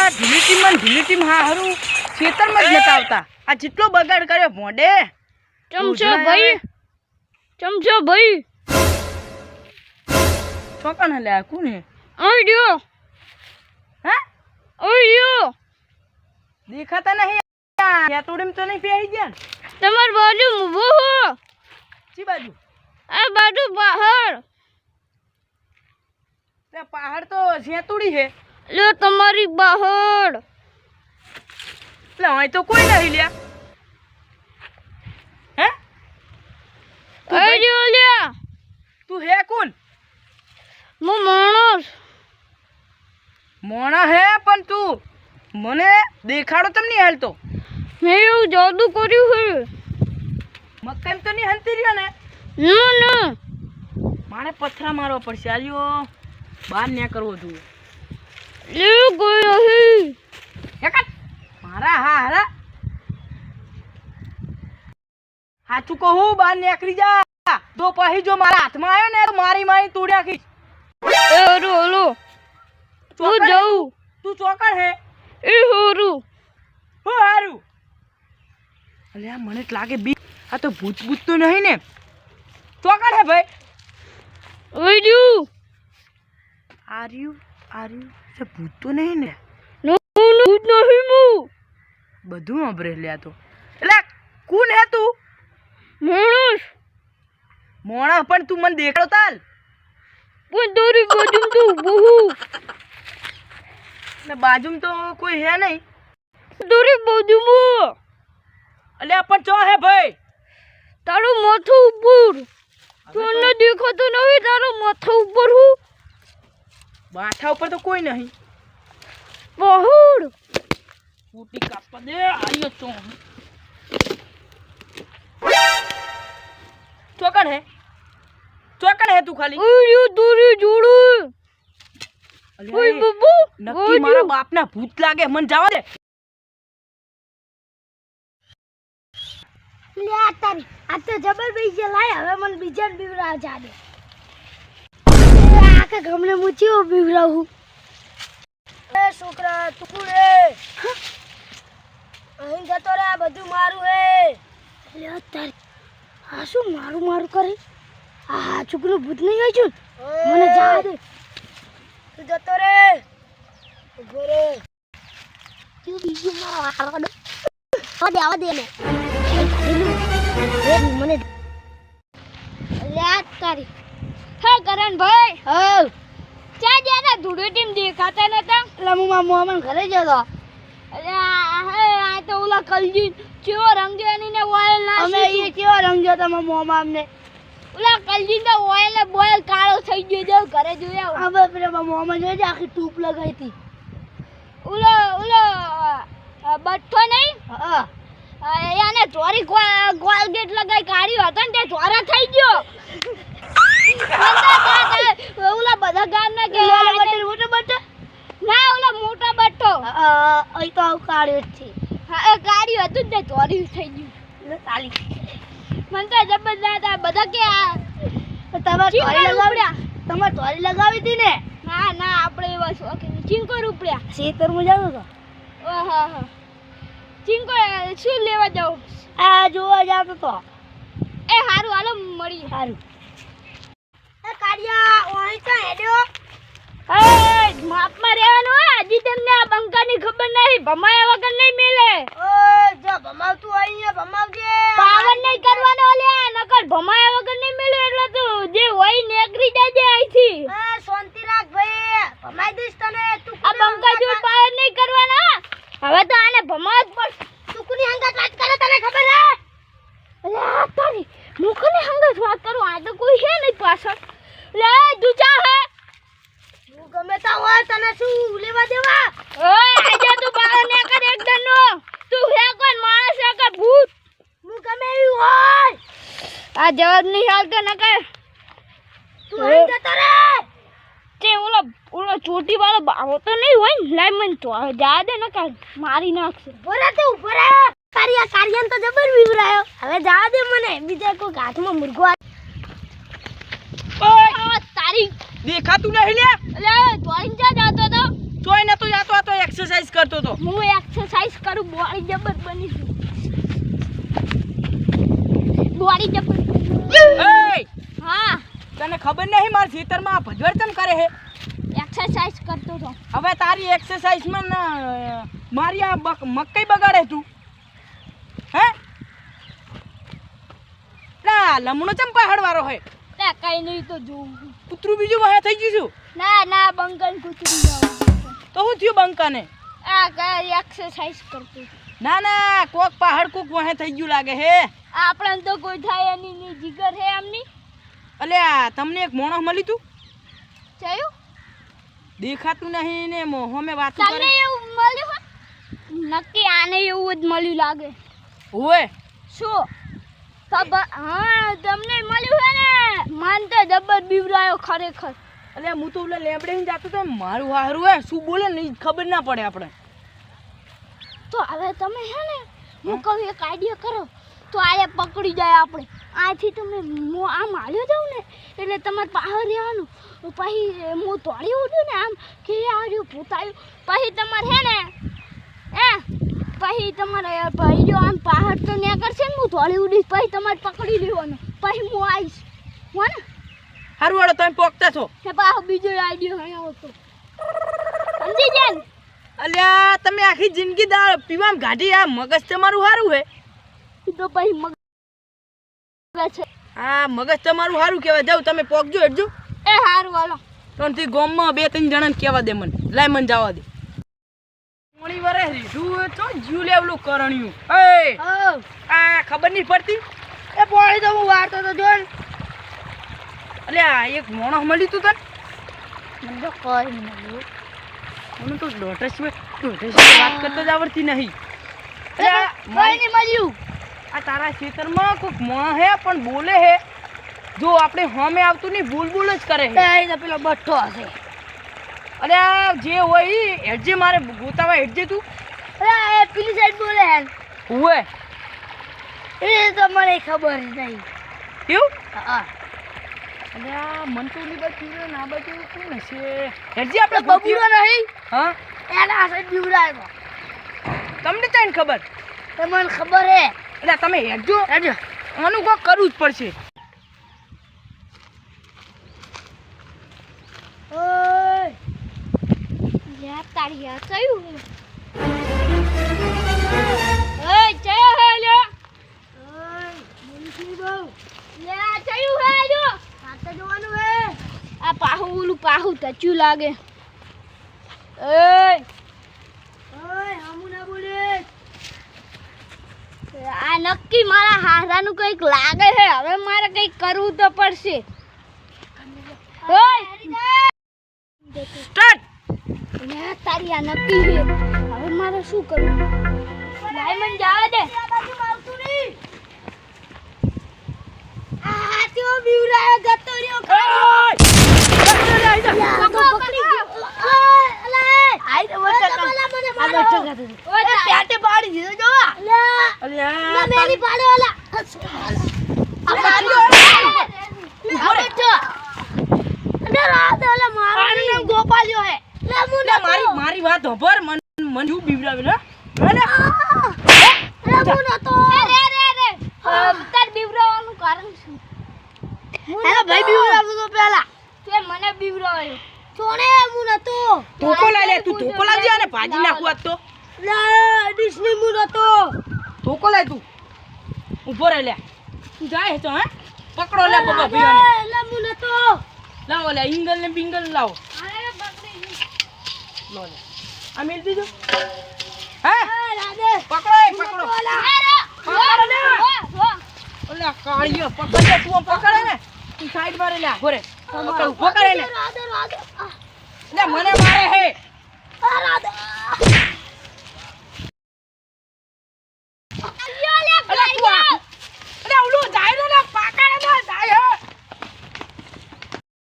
આ ઢીલી ટીમ ઢીલી ટીમ હા હારું ખેતરમાં જ નતા આવતા આ જેટલો બગાડ કર્યો મોડે ચમચો ભાઈ? ચમચો ભાઈ? ચોકણ હલે આ હે? ઓય રહ્યો હે? ઓય રહ્યો દેખાતા નહીં તોડીમ તો નહીં પહેરી ગયા. તમાર બાજુ ઊભો હો. ચી બાજુ? આ બાજુ પહાડ. તે પહાડ તો સેતુડી છે લે તમારી બહાર. લે અહીં તો કોઈ નહીં લ્યા. હે? લ્યા. તું હે કોણ? હું માણસ. મોણા હે પણ તું. મને દેખાડો તમ નહીં હાલતો. મેં એવું જાદુ કર્યું છે મકાન તો નહીં હંતી રહ્યો ને? ના ના. મારે પથરા મારવા પડશે. આલ્યો બહાર ન્યા કરવો જોઈએ મારા હા હારા. સાચું કહું બહાર નીકળી જા. તો પછી જો મારા હાથમાં આવ્યો ને તો મારી મારી તોડી નાખીશ જાઉં. તું ચોકડ હે? એ હરું હું હારું. અલે આ મને લાગે બી આ તો ભૂત ભૂત તો નહીં ને. ચોકડ હે ભાઈ? ઓય રહ્યું? આર્યુ આર્યુ તે ભૂત તો નહીં ને? નો નો નહીં હું બધું અભરે લ્યા તો. એટલે કોણ હે તું? માણસ. મોણા પણ તું મને દેખાડો તાલ. પણ દોરી બાજુમ તો બહુ ને બાજુમાં તો કોઈ હે નહીં. દોરી બાજુમ. અલ્યા પણ ચો હે ભાઈ? તારું માથું ઉપર. તને દેખાતો નહીં તારું માથું ઉપર હું. માથા ઉપર તો કોઈ નહીં. બહાર ફૂટી કાપવા દે આયો ચો ચોકડ હે. ચોકડ હે તું ખાલી. ઓય તારી જોડે. અલ્યા ઓય એ બબુ નક્કી મારા બાપના ભૂત લાગે મને જવા દે. લે આ તારી આ તો જબર બીજે લાય હવે મને બીજા બીવરા જાડે આખા ગામને મૂચ્યો બીવરાવું એ છોકરા તું રે અહીં જતો રે આ બધું મારું હે. લે આ આ શું મારું મારું કરે? આ હા છોકરું ભૂત નહીં આવ્યું મને જવા દે. તું જતો રે. ઊભો રે તું બીજું મારો દે. આવા દે આવા દે ને મને લે તારી હા કરણ ભાઈ. હા. ચા જ્યાં ધૂળે ટીમ દેખાતા નતા? એટલે હું મારા મોહમ્મદ ઘરે જતો આ હે આ તો ઓલા કલજી ચેવો રંગ એની ને ઓઇલ ના અમે એ ચેવો રંગ જોતા મારા મોહમ્મદ અમને ઓલા કલજી તો ઓઇલ ને બોઇલ કાળો થઈ ગયો જો ઘરે જોયા હવે પેલા મોહમ્મદ જોઈ આખી ટૂપ લગાઈ હતી. ઓલો ઓલો બઠ્ઠો નહીં? હા. એને ચોરી ગોલગેટ લગાઈ કાઢ્યો હતો ને તે ચોરા થઈ ગયો. ઓલા બધા ગામના કે મોટો બટર ના ઓલા મોટા બઠ્ઠો અહીં તો આવું કાઢ્યો જ છે. હા એ કાઢ્યું હતું જ ને ચોરી થઈ ગયું. ચાલી. મને તો જબરદસ્ત આ બધા કે તમારે ધોરી લગાવી. તમારે હતી ને? ના ના આપણે એવા શોખીન ઓહો ચિંકોર શું લેવા જાઉં? આ જોવા જતો તો. એ સારું હાલો મળી સારું એ માપમાં રહેવાનું હે હજી તમને આ બંકાની ખબર નહીં ભમાયા વગર નહીં મેલે જો ભમાવતું હોય ને ભમાવજે પાવન નહીં કરવાનો લ્યા, નકર ભમાયા વગર નહીં મેલે એટલે તું જે હોય નીકળી જાજે અહીંથી એ શાંતિ રાખ ભાઈ ભમાઈ દઈશ તને તું આ બંકા જોડ પાવન નહીં કરવાના હવે તો આને ભમાવ જ પડશે તું કોની હંગાત વાત કરે તને ખબર હે અલે આ તારી મુખને હંગત વાત કરું આ તો કોઈ છે નહીં પાછળ લે દુચા હે તું ગમે તા હોય તને શું લેવા દેવા ઓય આજે તું બહાર ને કર એક દનો તું હે કોણ માણસ હે કે ભૂત હું ગમે એવી હોય આ જવાબ નહીં હાલતો ન તું અહીં જતો રે. તે ઓલો ઓલો ચોટી વાળો બાવો તો નહીં હોય ને લાઈ મને તો જા દે ન મારી નાખશે. ભરે તે ઊભો રે. આ કાર્યન તો જબર વિવરાયો. હવે જા દે મને. બીજા કોઈ હાથમાં મુર્ગો આ- ઓય તારી દેખાતું નહીં લે. અલે ધોઈને જા જાતો તો. ચોય નતો જાતો હતો તો એક્સરસાઇઝ એક્સરસાઇઝ કરતો તો હું એક્સરસાઇઝ કરું બોડી જબર બની છું બોડી જબર એય હા. તને ખબર નહીં મારા ખેતરમાં કેમ કરે હે એક્સરસાઇઝ કરતો તો હવે તારી એક્સરસાઇઝમાં ના મારી આ મકઈ બગાડે તું. હે? ના લમણો ચમ પહાડ વાળો હોય ના કઈ નહીં તો જો કૂતરું બીજું વહે થઈ ગયું છું? ના ના બંકન કૂતરી તો હું થયું બંકાને? આ એક્સરસાઇઝ કરતો. ના ના કોક પહાડ કોક વહે થઈ ગયું લાગે હે. આપણને તો કોઈ થાય એની ની જીગર હે એમની. અલ્યા તમને એક મોણસ મળી તું? થયું દેખાતું નહીં ને મોહો મે વાત તમને એવું મળ્યું હોય? નક્કી આને એવું જ મળ્યું લાગે. ઓય શું? ખબર? હા તમને મળ્યું હે ને? માન તો જબર બીવરાયો ખરેખર. એટલે હું તો ઓલા લેબડે જાતો તો મારું હારું હે. શું બોલે ને ખબર ના પડે આપણે. તો હવે તમે હે ને હું કહું એક આઈડિયા કરો. તો આને પકડી જાય આપણે. આથી તમે મો આમ હાલ્યો જાવ ને એટલે તમારે પાહર રહેવાનું. પછી હું તોડી ઉઠ્યું ને આમ કે આવ્યું ભૂતાયું. પછી તમારે હે ને હે? પછી તમારે ભાઈ જો આમ પહાડ તો ન્યા કરશે ને હું તોડી ઉડીશ પછી તમારે પકડી લેવાનું. પછી હું આવીશ. હો ને? હારું વાળો તમે પોકતા છો. ને પાછો બીજો આઈડિયો હે આવતો. સમજી જાય અલ્યા તમે આખી જિંદગી દાળ પીવામાં ગાઢી આ મગજ તમારું સારું હે? તો પછી મગજ છે. હા મગજ તમારું સારું કહેવાય. જાવ તમે પોકજો હેડજો એ હારું હાલો. ત્રણથી ગોમમાં બે ત્રણ જણાને કહેવા દે મને. લાય મને જવા દે. ઘણી વરે રીઢું તો જીવ લેવલું કરણ્યું. એ આ ખબર નહીં પડતી? એ પોણી તો હું વારતો તો જો. અલ્યા એક મોણસ મળ્યું તું તને? મને તો કઈ નહીં મને તો ડોટર સિવાય ડોટર સિવાય વાત કરતા જ આવડતી નહીં. નહીં મળ્યું. આ તારા ખેતરમાં કોઈકમાં હે પણ બોલે હે. જો આપણે હોમે આવતું નહીં ભૂલ જ કરે હે. પેલો બઠ્ઠો હશે. અરે જે હોય હેડજે મારે ગોતાવા હેડજે તું. અરે એ પેલી સાઈડ બોલે હે. હુએ એ તો મને ખબર નહીં. કેવું હા. અરે આ ઓલી બાજુ ને આ બાજુ કોણ હશે? હેડજે આપણે બબુરો નહીં? હા? એના સાઈડ બીવડાયો તમને ચાઈને ખબર? તો મને ખબર હે. એટલે તમે હેડજો. હેડજો. આનું કોક કરવું જ પડશે. ઓય. યાર તારી યાર કયું ઓય ચયો હે ઓય બહુ. લે ચયું હે જોવાનું હે? આ પાહુ ઓલું પાહુ તચ્યું લાગે. ઓય ઓય હમુ ના બોલે. આ નક્કી મારા હારાનું કંઈક લાગે છે હવે મારે કંઈક કરવું તો પડશે. ઓય! સ્ટાર્ટ! મેં તારી આ નક્કી છે હવે મારે શું કરવું? ડાયમંડ જવા દે. હાથીઓ બીવડાયો જતો રહ્યો ગોપાલ્યો હે મારી વાત મન મન જેવું બીવડાવે ને લે અરે મુ નતો એ રે રે રે અ, તાર બીવરાવાનું કારણ શું હેલો ભાઈ બીવડાવતો તો પેલા તે મને બીવરાવ્યો છોડે મુ નતો ધોકો લાય લે તું ધોકો લાવજે અને ભાજી નાખું આજ તો લે ડિસ્ની મુ નતો લાય તું? ઊભો રે લે. તું જાય તો હે? પકડો લે બાબા ભૈયાને લે ને તો લાવો લે ઇંગલ ને બિંગલ લાવો. અરે પકડી લો લે. આ મેલ દીજો હે? પકડો એ પકડો. પકડો વો. ઓલે કાળિયો પકડ લે. તું પકડે ને. તું સાઈડ મારે લે ઘોરે પકડ ઊભો કરે ને રાધે રાધે. લે મને મારે હે.